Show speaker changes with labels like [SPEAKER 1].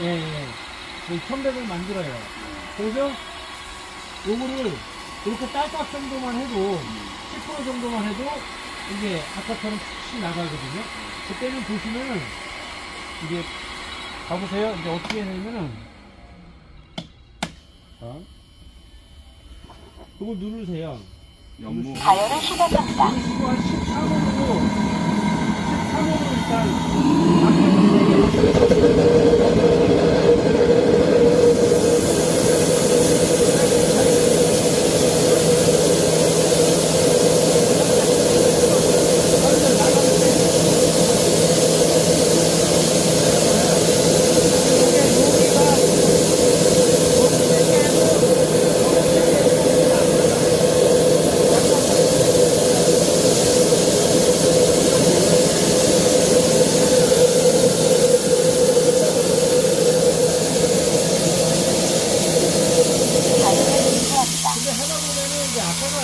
[SPEAKER 1] 예, 예. 이 천백을 만들어요. 그래서 요거를 이렇게 딸깍 정도만 해도 10% 정도만 해도 이게 아까처럼 푹 나가거든요. 그때는 보시면은 이게 봐보세요. 이제 어떻게 해냐면은 자, 그거 누르세요.
[SPEAKER 2] 연무.
[SPEAKER 3] 가열을 시작합니다.
[SPEAKER 1] 누르시고 한